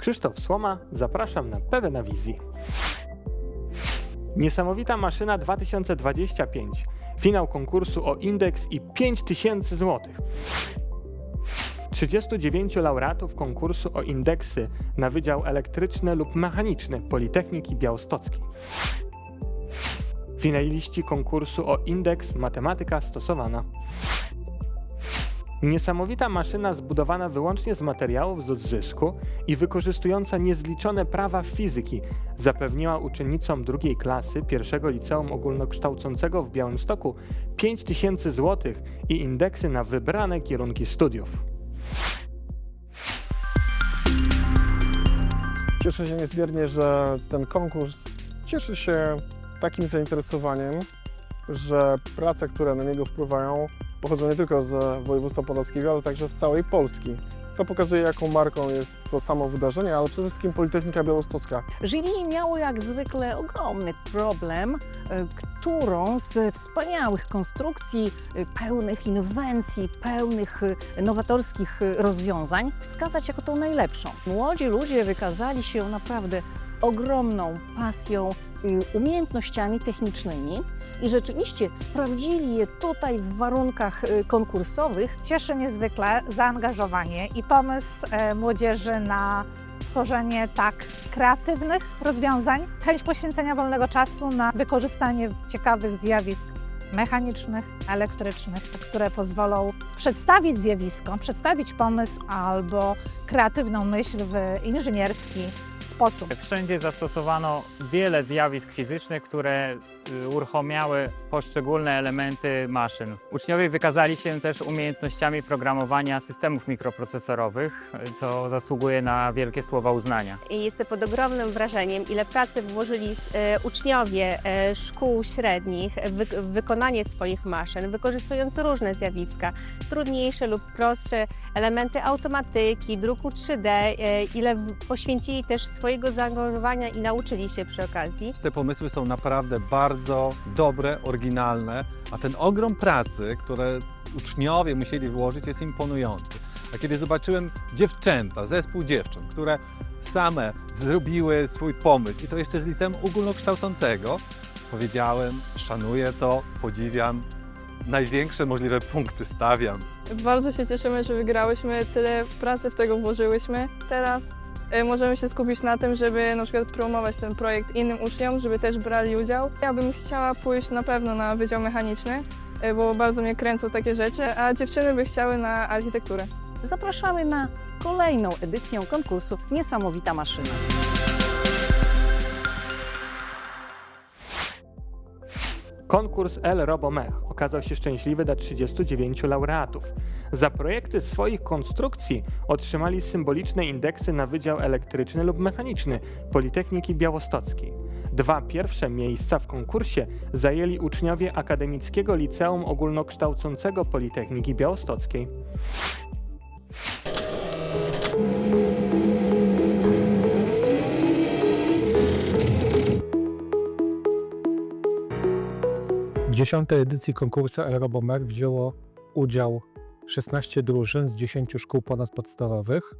Krzysztof Słoma, zapraszam na PW wizji. Niesamowita maszyna 2025. Finał konkursu o indeks i 5000 zł. 39 laureatów konkursu o indeksy na Wydział Elektryczny lub Mechaniczny Politechniki Białostockiej. Finaliści konkursu o indeks Matematyka Stosowana. Niesamowita maszyna zbudowana wyłącznie z materiałów z odzysku i wykorzystująca niezliczone prawa fizyki zapewniła uczennicom drugiej klasy pierwszego liceum ogólnokształcącego w Białymstoku 5000 zł i indeksy na wybrane kierunki studiów. Cieszę się niezmiernie, że ten konkurs cieszy się takim zainteresowaniem, że prace, które na niego wpływają, pochodzą nie tylko z województwa podlaskiego, ale także z całej Polski. To pokazuje, jaką marką jest to samo wydarzenie, ale przede wszystkim Politechnika Białostocka. Jury miało jak zwykle ogromny problem, e, którą z wspaniałych konstrukcji, e, pełnych inwencji, pełnych e, nowatorskich rozwiązań wskazać jako tą najlepszą. Młodzi ludzie wykazali się naprawdę ogromną pasją, umiejętnościami technicznymi. I rzeczywiście sprawdzili je tutaj w warunkach e, konkursowych. Cieszy niezwykle zaangażowanie i pomysł e, młodzieży na tworzenie tak kreatywnych rozwiązań, chęć poświęcenia wolnego czasu na wykorzystanie ciekawych zjawisk mechanicznych, elektrycznych, które pozwolą przedstawić zjawisko, przedstawić pomysł albo kreatywną myśl w inżynierski sposób. Wszędzie zastosowano wiele zjawisk fizycznych, które y, uruchamiały poszczególne elementy maszyn. Uczniowie wykazali się też umiejętnościami programowania systemów mikroprocesorowych, y, co zasługuje na wielkie słowa uznania. I jestem pod ogromnym wrażeniem, ile pracy włożyli e, uczniowie e, szkół średnich w wy- w wykonanie swoich maszyn, wykorzystując różne zjawiska, trudniejsze lub prostsze, elementy automatyki, druku 3D, e, ile w- poświęcili też swojego zaangażowania i nauczyli się przy okazji. Te pomysły są naprawdę bardzo dobre, oryginalne, a ten ogrom pracy, które uczniowie musieli włożyć, jest imponujący. A kiedy zobaczyłem dziewczęta, zespół dziewcząt, które same zrobiły swój pomysł i to jeszcze z liceum ogólnokształcącego, powiedziałem, szanuję to, podziwiam, największe możliwe punkty stawiam. Bardzo się cieszymy, że wygrałyśmy, tyle pracy w tego włożyłyśmy. Teraz możemy się skupić na tym, żeby na przykład promować ten projekt innym uczniom, żeby też brali udział. Ja bym chciała pójść na pewno na Wydział Mechaniczny, y, bo bardzo mnie kręcą takie rzeczy, a dziewczyny by chciały na architekturę. Zapraszamy na kolejną edycję konkursu Niesamowita Maszyna. Konkurs El Robomech okazał się szczęśliwy dla 39 laureatów. Za projekty swoich konstrukcji otrzymali symboliczne indeksy na Wydział Elektryczny lub Mechaniczny Politechniki Białostockiej. Dwa pierwsze miejsca w konkursie zajęli uczniowie Akademickiego Liceum Ogólnokształcącego Politechniki Białostockiej. W 10 edycji konkursu Aerobomer wzięło udział 16 drużyn z 10 szkół ponadpodstawowych,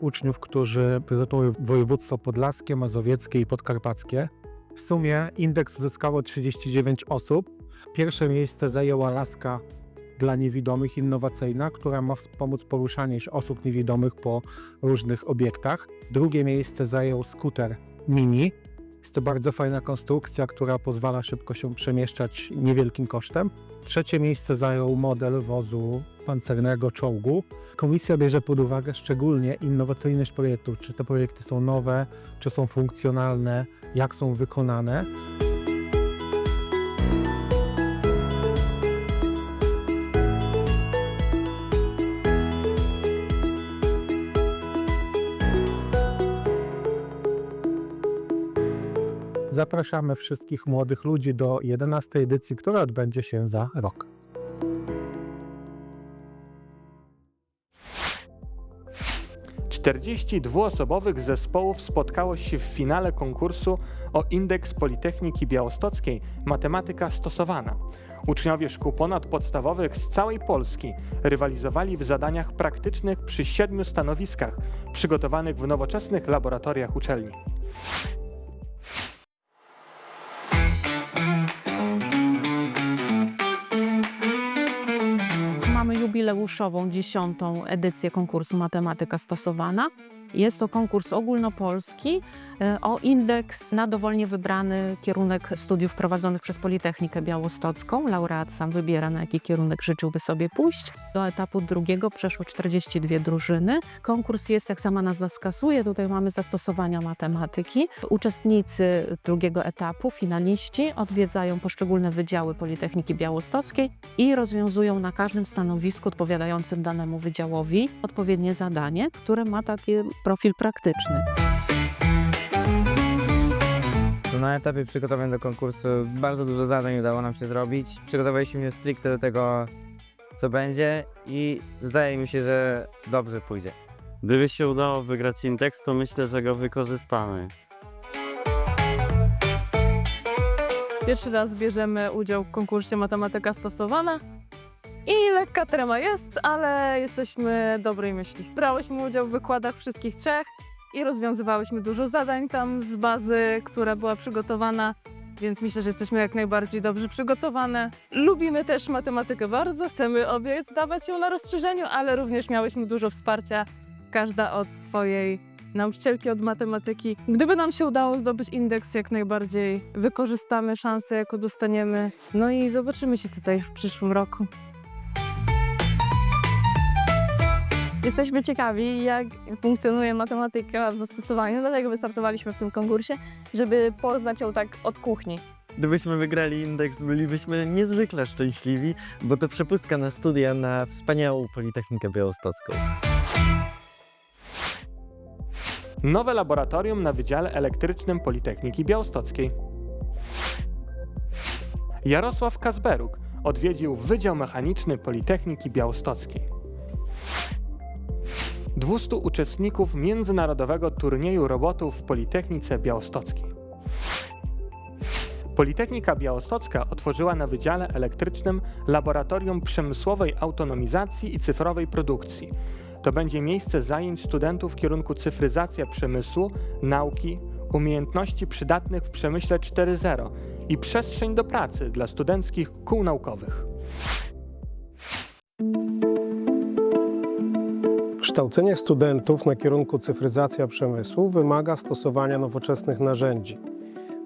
uczniów, którzy reprezentują województwo podlaskie, mazowieckie i podkarpackie. W sumie indeks uzyskało 39 osób. Pierwsze miejsce zajęła laska dla niewidomych innowacyjna, która ma wspomóc poruszanie się osób niewidomych po różnych obiektach. Drugie miejsce zajął skuter Mini, jest to bardzo fajna konstrukcja, która pozwala szybko się przemieszczać niewielkim kosztem. Trzecie miejsce zajął model wozu pancernego czołgu. Komisja bierze pod uwagę szczególnie innowacyjność projektów, czy te projekty są nowe, czy są funkcjonalne, jak są wykonane. Zapraszamy wszystkich młodych ludzi do 11 edycji, która odbędzie się za rok. Dwuosobowych zespołów spotkało się w finale konkursu o indeks Politechniki Białostockiej Matematyka Stosowana. Uczniowie szkół ponadpodstawowych z całej Polski rywalizowali w zadaniach praktycznych przy siedmiu stanowiskach przygotowanych w nowoczesnych laboratoriach uczelni. Jubileuszową dziesiątą edycję konkursu Matematyka Stosowana. Jest to konkurs ogólnopolski e, o indeks na dowolnie wybrany kierunek studiów prowadzonych przez Politechnikę Białostocką. Laureat sam wybiera, na jaki kierunek życzyłby sobie pójść. Do etapu drugiego przeszło 42 drużyny. Konkurs jest, jak sama nazwa wskazuje, tutaj mamy zastosowania matematyki. Uczestnicy drugiego etapu, finaliści, odwiedzają poszczególne wydziały Politechniki Białostockiej i rozwiązują na każdym stanowisku odpowiadającym danemu wydziałowi odpowiednie zadanie, które ma taki profil praktyczny. Co na etapie przygotowań do konkursu bardzo dużo zadań udało nam się zrobić. Przygotowaliśmy się stricte do tego, co będzie i zdaje mi się, że dobrze pójdzie. Gdyby się udało wygrać indeks, to myślę, że go wykorzystamy. Pierwszy raz bierzemy udział w konkursie Matematyka Stosowana. I lekka trema jest, ale jesteśmy dobrej myśli. Brałyśmy udział w wykładach wszystkich trzech i rozwiązywałyśmy dużo zadań tam z bazy, która była przygotowana, więc myślę, że jesteśmy jak najbardziej dobrze przygotowane. Lubimy też matematykę bardzo, chcemy obie zdawać ją na rozszerzeniu, ale również miałyśmy dużo wsparcia, każda od swojej nauczycielki od matematyki. Gdyby nam się udało zdobyć indeks, jak najbardziej wykorzystamy szansę, jaką dostaniemy. No i zobaczymy się tutaj w przyszłym roku. Jesteśmy ciekawi, jak funkcjonuje matematyka w zastosowaniu, dlatego wystartowaliśmy w tym konkursie, żeby poznać ją tak od kuchni. Gdybyśmy wygrali indeks, bylibyśmy niezwykle szczęśliwi, bo to przepustka na studia na wspaniałą Politechnikę Białostocką. Nowe laboratorium na Wydziale Elektrycznym Politechniki Białostockiej. Jarosław Kazberuk odwiedził Wydział Mechaniczny Politechniki Białostockiej. 200 uczestników międzynarodowego turnieju robotów w Politechnice Białostockiej. Politechnika Białostocka otworzyła na Wydziale Elektrycznym Laboratorium Przemysłowej Autonomizacji i Cyfrowej Produkcji. To będzie miejsce zajęć studentów w kierunku cyfryzacja przemysłu, nauki, umiejętności przydatnych w przemyśle 4.0 i przestrzeń do pracy dla studenckich kół naukowych. Kształcenie studentów na kierunku cyfryzacja przemysłu wymaga stosowania nowoczesnych narzędzi.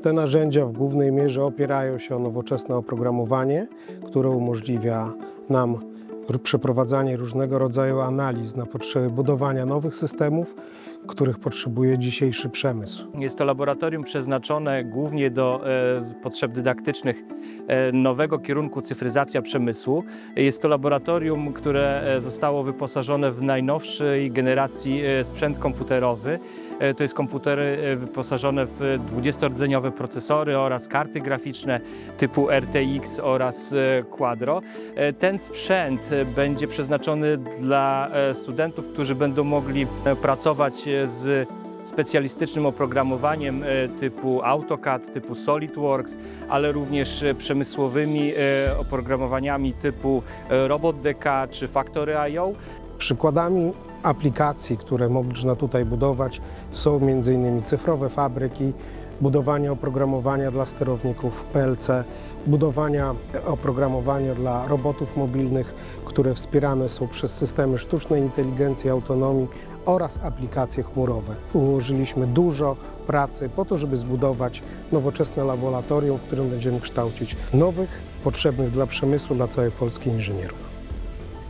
Te narzędzia w głównej mierze opierają się o nowoczesne oprogramowanie, które umożliwia nam przeprowadzanie różnego rodzaju analiz na potrzeby budowania nowych systemów, których potrzebuje dzisiejszy przemysł. Jest to laboratorium przeznaczone głównie do e, potrzeb dydaktycznych e, nowego kierunku cyfryzacja przemysłu. Jest to laboratorium, które e, zostało wyposażone w najnowszej generacji e, sprzęt komputerowy. E, To jest komputery e, wyposażone w 20-rdzeniowe procesory oraz karty graficzne typu RTX oraz e, Quadro. Ten sprzęt będzie przeznaczony dla studentów, którzy będą mogli pracować z specjalistycznym oprogramowaniem typu AutoCAD, typu SolidWorks, ale również przemysłowymi oprogramowaniami typu RobotDK czy Factory.io. Przykładami aplikacji, które można tutaj budować są m.in. cyfrowe fabryki, budowanie oprogramowania dla sterowników PLC, budowania oprogramowania dla robotów mobilnych, które wspierane są przez systemy sztucznej inteligencji, autonomii oraz aplikacje chmurowe. Ułożyliśmy dużo pracy po to, żeby zbudować nowoczesne laboratorium, w którym będziemy kształcić nowych, potrzebnych dla przemysłu, dla całej Polski inżynierów.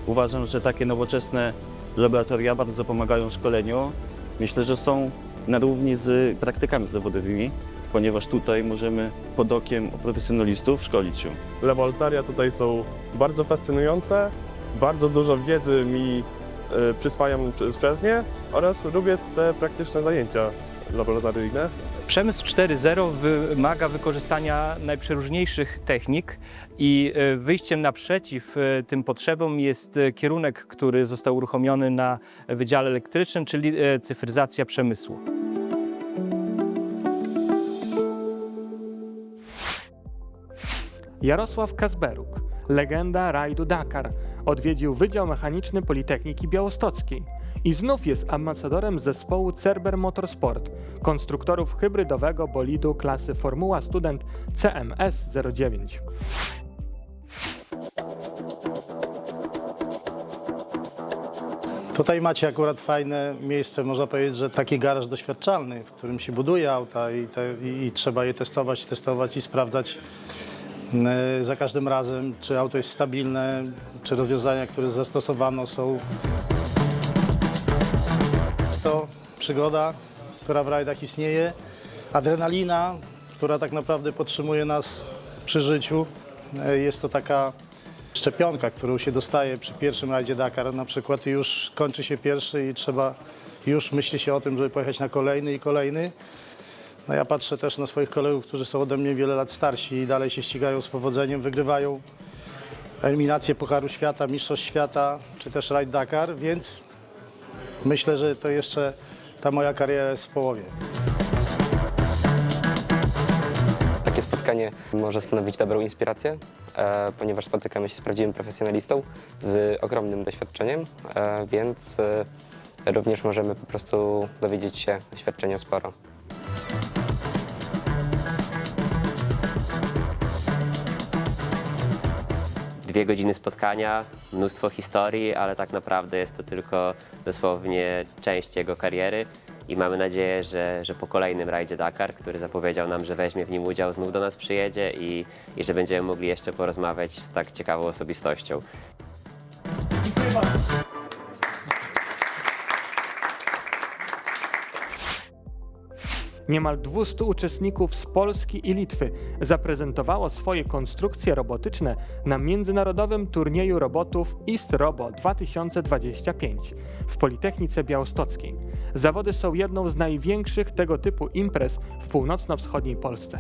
Uważam, że takie nowoczesne laboratoria bardzo pomagają szkoleniu. Myślę, że są na równi z praktykami zawodowymi, ponieważ tutaj możemy pod okiem profesjonalistów szkolić się. Laboratoria tutaj są bardzo fascynujące, bardzo dużo wiedzy mi y, przyswajam przez nie oraz lubię te praktyczne zajęcia laboratoryjne. Przemysł 4.0 wymaga wykorzystania najprzeróżniejszych technik i e, wyjściem naprzeciw e, tym potrzebom jest e, kierunek, który został uruchomiony na Wydziale Elektrycznym, czyli cyfryzacja przemysłu. Jarosław Kazberuk, legenda rajdu Dakar, odwiedził Wydział Mechaniczny Politechniki Białostockiej i znów jest ambasadorem zespołu Cerber Motorsport, konstruktorów hybrydowego bolidu klasy Formuła Student CMS 09. Tutaj macie akurat fajne miejsce, można powiedzieć, że taki garaż doświadczalny, w którym się buduje auta i, te, i, i trzeba je testować, testować i sprawdzać za każdym razem, czy auto jest stabilne, czy rozwiązania, które zastosowano są. To przygoda, która w rajdach istnieje, adrenalina, która tak naprawdę podtrzymuje nas przy życiu. E, Jest to taka szczepionka, którą się dostaje przy pierwszym rajdzie Dakar na przykład już kończy się pierwszy i trzeba, już myśli się o tym, żeby pojechać na kolejny i kolejny. No ja patrzę też na swoich kolegów, którzy są ode mnie wiele lat starsi i dalej się ścigają z powodzeniem, wygrywają eliminację Pucharu Świata, Mistrzostw Świata, czy też rajd Dakar, więc myślę, że to jeszcze ta moja kariera jest w połowie. Takie spotkanie może stanowić dobrą inspirację, e, ponieważ spotykamy się z prawdziwym profesjonalistą z ogromnym doświadczeniem, e, więc e, również możemy po prostu dowiedzieć się doświadczenia sporo. Dwie godziny spotkania, mnóstwo historii, ale tak naprawdę jest to tylko dosłownie część jego kariery i mamy nadzieję, że, że po kolejnym rajdzie Dakar, który zapowiedział nam, że weźmie w nim udział, znów do nas przyjedzie i, i że będziemy mogli jeszcze porozmawiać z tak ciekawą osobistością. Niemal 200 uczestników z Polski i Litwy zaprezentowało swoje konstrukcje robotyczne na międzynarodowym turnieju robotów East Robo 2025 w Politechnice Białostockiej. Zawody są jedną z największych tego typu imprez w północno-wschodniej Polsce.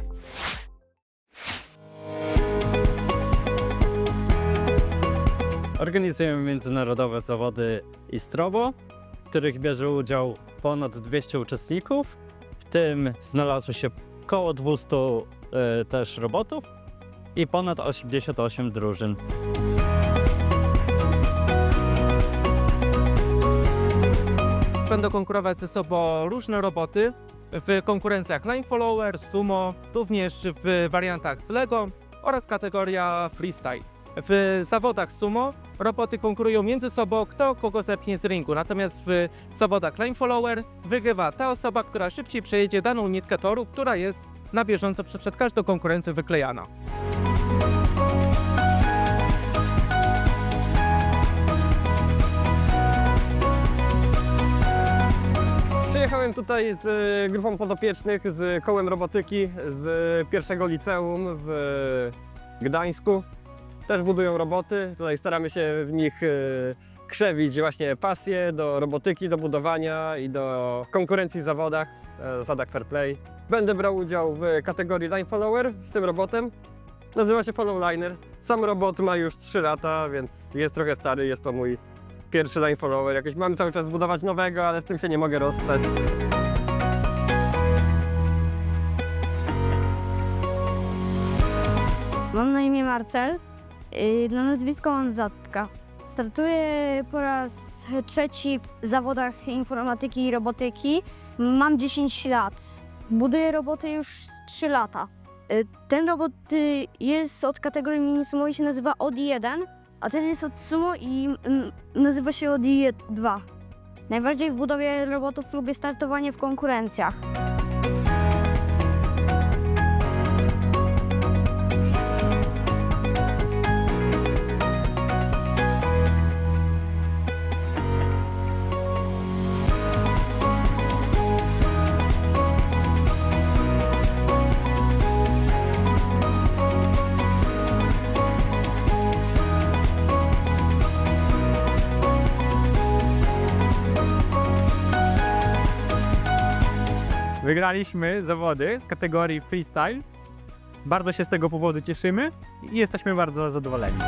Organizujemy międzynarodowe zawody Istrobo, w których bierze udział ponad 200 uczestników. Tym znalazło się około 200 e, też robotów i ponad 88 drużyn. Będą konkurować ze sobą różne roboty w konkurencjach Line Follower, Sumo, również w wariantach z Lego oraz kategoria Freestyle. W zawodach Sumo roboty konkurują między sobą, kto kogo zepchnie z ringu, natomiast w zawodach Line Follower wygrywa ta osoba, która szybciej przejedzie daną nitkę toru, która jest na bieżąco przed każdą konkurencją wyklejana. Przyjechałem tutaj z e, grupą podopiecznych, z kołem robotyki z pierwszego liceum w Gdańsku. Też budują roboty. Tutaj staramy się w nich e, krzewić właśnie pasję do robotyki, do budowania i do konkurencji w zawodach, e, zasadach fair play. Będę brał udział w kategorii Line Follower z tym robotem. Nazywa się Follow Liner. Sam robot ma już 3 lata, więc jest trochę stary. Jest to mój pierwszy line follower. Jakoś mam cały czas zbudować nowego, ale z tym się nie mogę rozstać. Mam na imię Marcel, na nazwisko mam Zatka. Startuję po raz trzeci w zawodach informatyki i robotyki. Mam 10 lat. Buduję roboty już 3 lata. Yy, Ten robot y, jest od kategorii mini sumo i się nazywa OD1, a ten jest od sumo i nazywa się OD2. Najbardziej w budowie robotów lubię startowanie w konkurencjach. Wygraliśmy zawody w kategorii freestyle. Bardzo się z tego powodu cieszymy i jesteśmy bardzo zadowoleni.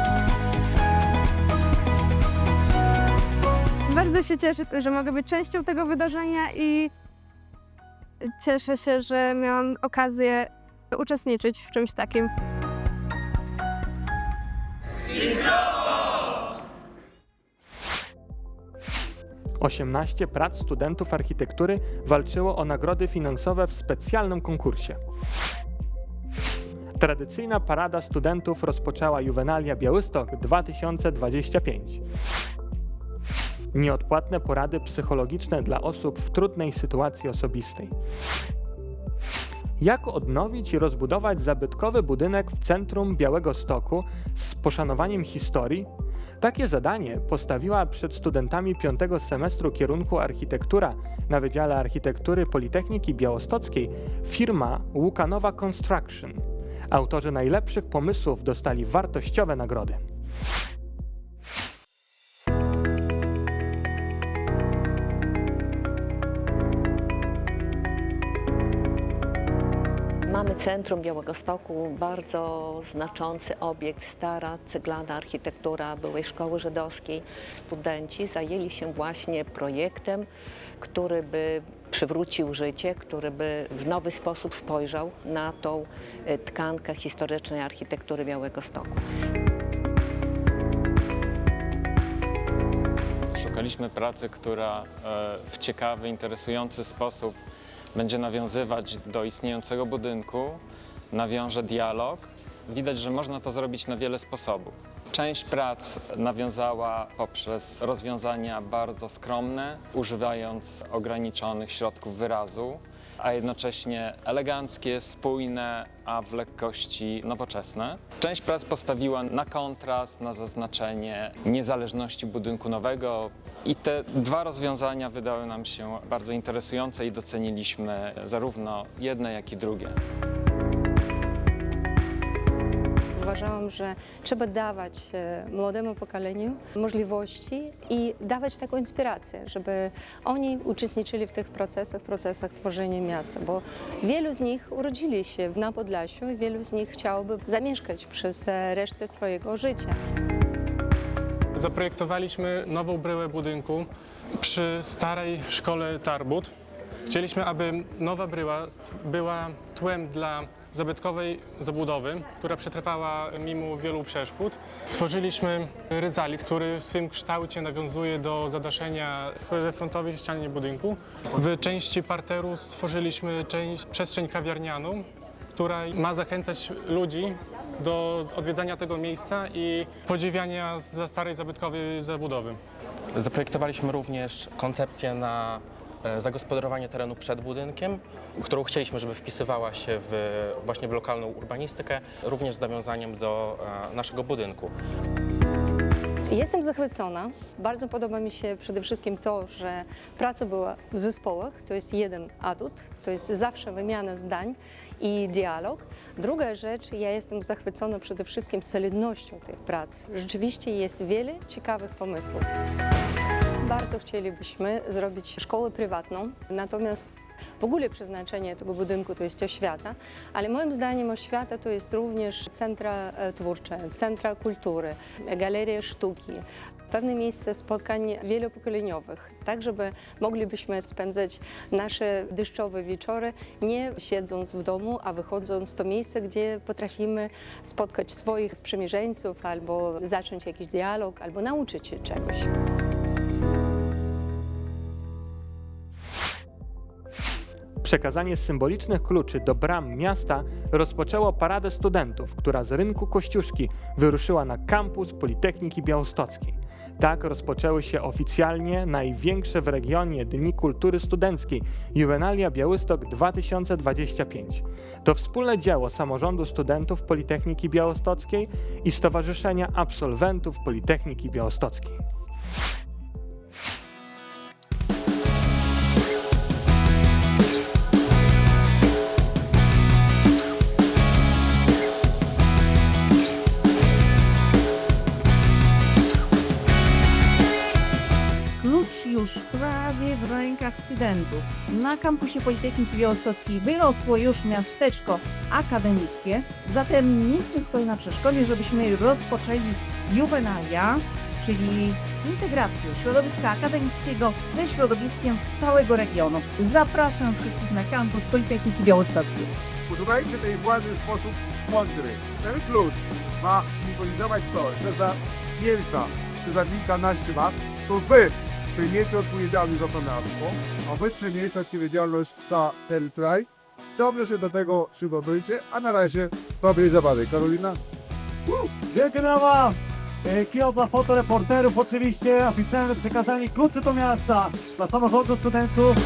Bardzo się cieszę, że mogę być częścią tego wydarzenia i cieszę się, że miałam okazję uczestniczyć w czymś takim. 18 prac studentów architektury walczyło o nagrody finansowe w specjalnym konkursie. Tradycyjna parada studentów rozpoczęła Juvenalia Białystok 2025. Nieodpłatne porady psychologiczne dla osób w trudnej sytuacji osobistej. Jak odnowić i rozbudować zabytkowy budynek w centrum Białego Stoku z poszanowaniem historii? Takie zadanie postawiła przed studentami piątego semestru kierunku architektura na Wydziale Architektury Politechniki Białostockiej firma Łukanowa Construction. Autorzy najlepszych pomysłów dostali wartościowe nagrody. Centrum Białegostoku, bardzo znaczący obiekt, stara ceglana architektura byłej szkoły żydowskiej. Studenci zajęli się właśnie projektem, który by przywrócił życie, który by w nowy sposób spojrzał na tą e, tkankę historycznej architektury Białegostoku. Szukaliśmy pracy, która e, w ciekawy, interesujący sposób będzie nawiązywać do istniejącego budynku, nawiąże dialog. Widać, że można to zrobić na wiele sposobów. Część prac nawiązała poprzez rozwiązania bardzo skromne, używając ograniczonych środków wyrazu, a jednocześnie eleganckie, spójne, a w lekkości nowoczesne. Część prac postawiła na kontrast, na zaznaczenie niezależności budynku nowego i te dwa rozwiązania wydały nam się bardzo interesujące i doceniliśmy zarówno jedne, jak i drugie. Uważałam, że trzeba dawać e, młodemu pokoleniu możliwości i dawać taką inspirację, żeby oni uczestniczyli w tych procesach, procesach tworzenia miasta, bo wielu z nich urodzili się na Podlasiu i wielu z nich chciałoby zamieszkać przez e, resztę swojego życia. Zaprojektowaliśmy nową bryłę budynku przy starej szkole Tarbut. Chcieliśmy, aby nowa bryła była tłem dla zabytkowej zabudowy, która przetrwała mimo wielu przeszkód. Stworzyliśmy ryzalit, który w swym kształcie nawiązuje do zadaszenia we frontowej ścianie budynku. W części parteru stworzyliśmy część, przestrzeń kawiarnianą, która ma zachęcać ludzi do odwiedzania tego miejsca i podziwiania za starej zabytkowej zabudowy. Zaprojektowaliśmy również koncepcję na zagospodarowanie terenu przed budynkiem, którą chcieliśmy, żeby wpisywała się w, właśnie w lokalną urbanistykę, również z nawiązaniem do e, naszego budynku. Jestem zachwycona. Bardzo podoba mi się przede wszystkim to, że praca była w zespołach. To jest jeden atut. To jest zawsze wymiana zdań i dialog. Druga rzecz, ja jestem zachwycona przede wszystkim solidnością tych prac. Rzeczywiście jest wiele ciekawych pomysłów. Bardzo chcielibyśmy zrobić szkołę prywatną, natomiast w ogóle przeznaczenie tego budynku to jest oświata, ale moim zdaniem oświata to jest również centra e, twórcze, centra kultury, galerie sztuki, pewne miejsce spotkań wielopokoleniowych, tak żeby moglibyśmy spędzać nasze deszczowe wieczory nie siedząc w domu, a wychodząc to miejsce, gdzie potrafimy spotkać swoich sprzymierzeńców albo zacząć jakiś dialog, albo nauczyć się czegoś. Przekazanie symbolicznych kluczy do bram miasta rozpoczęło paradę studentów, która z rynku Kościuszki wyruszyła na kampus Politechniki Białostockiej. Tak rozpoczęły się oficjalnie największe w regionie Dni Kultury Studenckiej Juvenalia Białystok 2025. To wspólne dzieło samorządu studentów Politechniki Białostockiej i Stowarzyszenia Absolwentów Politechniki Białostockiej. Studentów. Na kampusie Politechniki Białostockiej wyrosło już miasteczko akademickie, zatem nic nie stoi na przeszkodzie, żebyśmy rozpoczęli juwenalia, czyli integrację środowiska akademickiego ze środowiskiem całego regionu. Zapraszam wszystkich na kampus Politechniki Białostockiej. Używajcie tej władzy w sposób mądry. Ten klucz ma symbolizować to, że za kilka czy za kilkanaście lat to wy przejmiecie odpowiedzialność za to miasto, a wy przejmiecie odpowiedzialność za ten kraj. Dobrze się do tego przygotujcie, a na razie dobrej zabawy. Karolina? Brawa! E, Kio dla fotoreporterów, oczywiście oficjalne przekazanie kluczy do miasta dla samorządu studentów.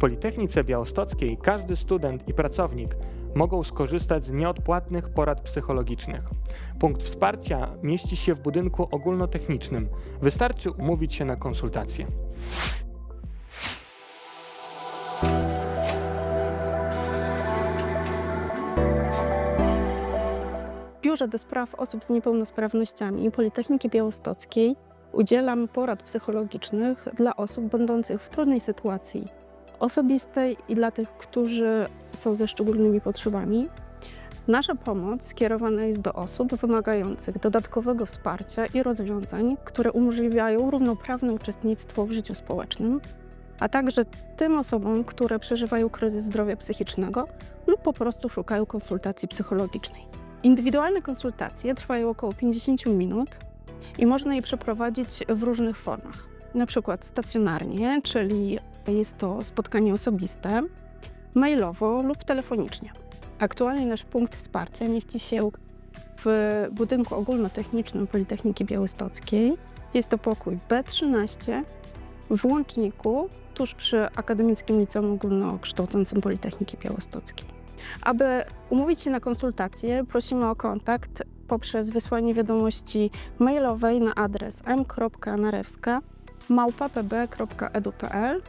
Politechnice Białostockiej każdy student i pracownik mogą skorzystać z nieodpłatnych porad psychologicznych. Punkt wsparcia mieści się w budynku ogólnotechnicznym. Wystarczy umówić się na konsultację. W Biurze do Spraw Osób z Niepełnosprawnościami Politechniki Białostockiej udzielam porad psychologicznych dla osób będących w trudnej sytuacji osobistej i dla tych, którzy są ze szczególnymi potrzebami. Nasza pomoc skierowana jest do osób wymagających dodatkowego wsparcia i rozwiązań, które umożliwiają równoprawne uczestnictwo w życiu społecznym, a także tym osobom, które przeżywają kryzys zdrowia psychicznego lub po prostu szukają konsultacji psychologicznej. Indywidualne konsultacje trwają około 50 minut i można je przeprowadzić w różnych formach. Na przykład stacjonarnie, czyli jest to spotkanie osobiste, mailowo lub telefonicznie. Aktualnie nasz punkt wsparcia mieści się w budynku ogólnotechnicznym Politechniki Białostockiej. Jest to pokój B13 w Łączniku, tuż przy Akademickim Liceum Ogólnokształcącym Politechniki Białostockiej. Aby umówić się na konsultację, prosimy o kontakt poprzez wysłanie wiadomości mailowej na adres m.narewska małpa.pb.edu.pl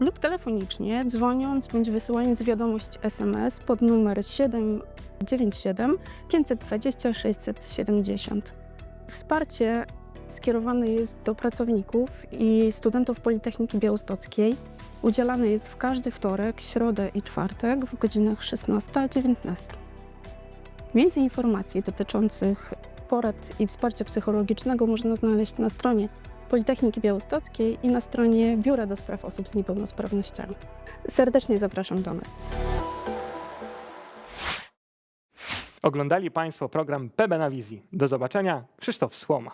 lub telefonicznie dzwoniąc bądź wysyłając wiadomość SMS pod numer 797 520 670. Wsparcie skierowane jest do pracowników i studentów Politechniki Białostockiej. Udzielane jest w każdy wtorek, środę i czwartek w godzinach 16-19. Więcej informacji dotyczących porad i wsparcia psychologicznego można znaleźć na stronie Politechniki Białostockiej i na stronie Biura do Spraw Osób z Niepełnosprawnościami. Serdecznie zapraszam do nas. Oglądali Państwo program PB na wizji. Do zobaczenia. Krzysztof Słoma.